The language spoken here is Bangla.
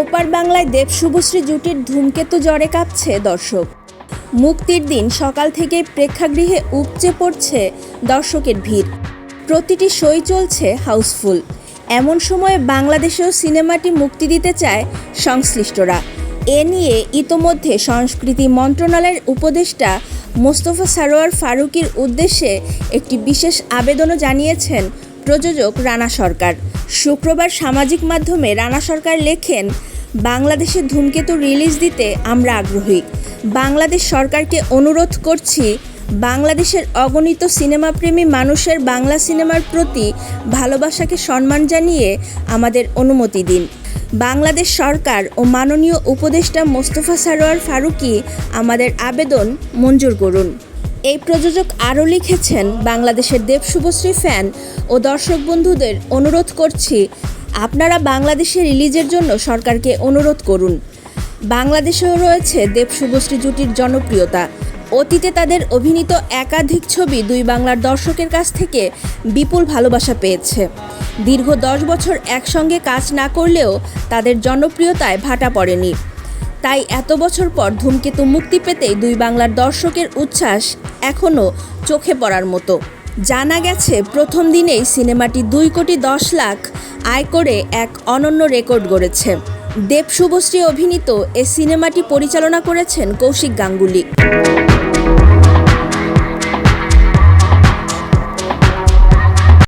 ওপার বাংলায় দেব শুভশ্রী জুটির ধূমকেতু জ্বরে কাঁপছে দর্শক। মুক্তির দিন সকাল থেকে প্রেক্ষাগৃহে উপচে পড়ছে দর্শকের ভিড়। প্রতিটি সই চলছে হাউসফুল। এমন সময়ে বাংলাদেশেও সিনেমাটি মুক্তি দিতে চায় সংশ্লিষ্টরা। এ নিয়ে ইতোমধ্যে সংস্কৃতি মন্ত্রণালয়ের উপদেষ্টা মোস্তফা সারোয়ার ফারুকির উদ্দেশ্যে একটি বিশেষ আবেদনও জানিয়েছেন প্রযোজক রানা সরকার। শুক্রবার সামাজিক মাধ্যমে রানা সরকার লেখেন, বাংলাদেশে ধূমকেতু রিলিজ দিতে আমরা আগ্রহী। বাংলাদেশ সরকারকে অনুরোধ করছি, বাংলাদেশের অগণিত সিনেমাপ্রেমী মানুষের বাংলা সিনেমার প্রতি ভালোবাসাকে সম্মান জানিয়ে আমাদের অনুমতি দিন। বাংলাদেশ সরকার ও মাননীয় উপদেষ্টা মোস্তফা সারোয়ার ফারুকি আমাদের আবেদন মঞ্জুর করুন। এই প্রযোজক আরও লিখেছেন, বাংলাদেশের দেব শুভশ্রী ফ্যান ও দর্শক বন্ধুদের অনুরোধ করছি, আপনারা বাংলাদেশে রিলিজের জন্য সরকারকে অনুরোধ করুন। বাংলাদেশেও রয়েছে দেব শুভশ্রী জুটির জনপ্রিয়তা। অতীতে তাদের অভিনীত একাধিক ছবি দুই বাংলার দর্শকের কাছ থেকে বিপুল ভালোবাসা পেয়েছে। দীর্ঘ দশ বছর একসঙ্গে কাজ না করলেও তাদের জনপ্রিয়তায় ভাটা পড়েনি। তাই এত বছর পর ধূমকেতু মুক্তি পেতে দুই বাংলার দর্শকের উচ্ছ্বাস এখনও চোখে পড়ার মতো। জানা গেছে, প্রথম দিনেই সিনেমাটি দুই কোটি দশ লাখ আয় করে এক অনন্য রেকর্ড গড়েছে। দেব শুভশ্রী অভিনীত এ সিনেমাটি পরিচালনা করেছেন কৌশিক গাঙ্গুলি।